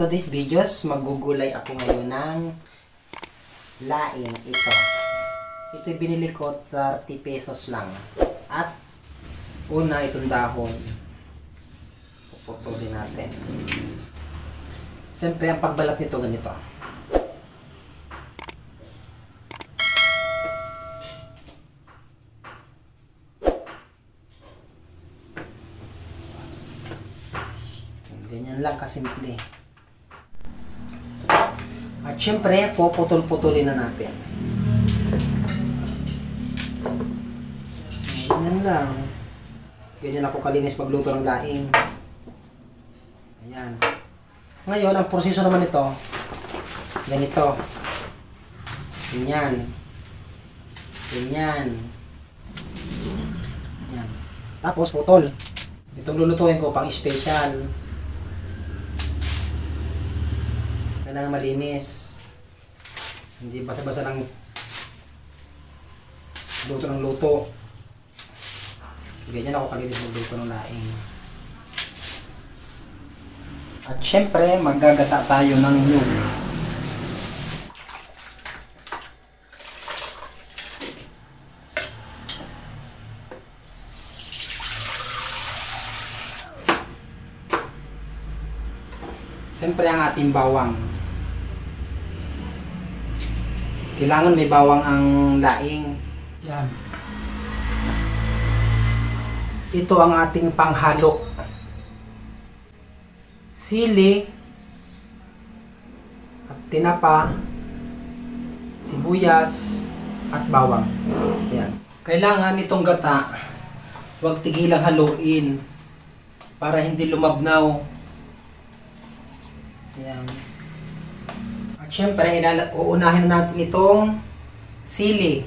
today's videos, magugulay ako ngayon ng laing ito. Ito binili ko 30 pesos lang. At una itong dahon. Puputulin natin. Siyempre, ang pagbalat nito ganito. Ganyan lang kasimple. At syempre, puputol-putulin na natin. Ganyan lang. Ganyan ako kalinis magluto ng laing. Ayan. Ngayon, ang proseso naman ito, ganito. Ganyan. Ganyan. Ganyan. Tapos, putol. Itong lulutuin ko, pang special. Kailangan malinis. Hindi basa-basa lang luto ng luto. Ganyan ako kalinis magluto ng laing. At syempre, maggagata tayo ng nyug. Siyempre ang ating bawang. Kailangan may bawang ang laing. Yan. Ito ang ating panghalok. Sili at tinapa, sibuyas at bawang. Yan. Kailangan itong gata, huwag tigilang haluin para hindi lumabnaw Ayan. At syempre, ilala- uunahin na natin itong sili.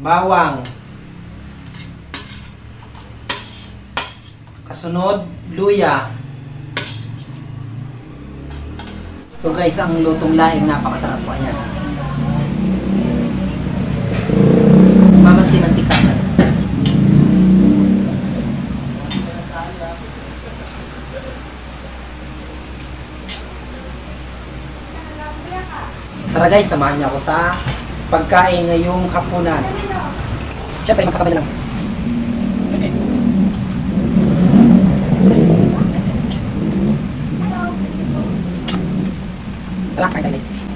Bawang. Kasunod, luya. Ito guys, ang lutong laing napakasarap po. Ayan. Mamanti-mantika na. Tara guys, samahan niyo ako sa pagkain ngayong hapunan. Siyempre, magkakabali lang. Tara, kain guys.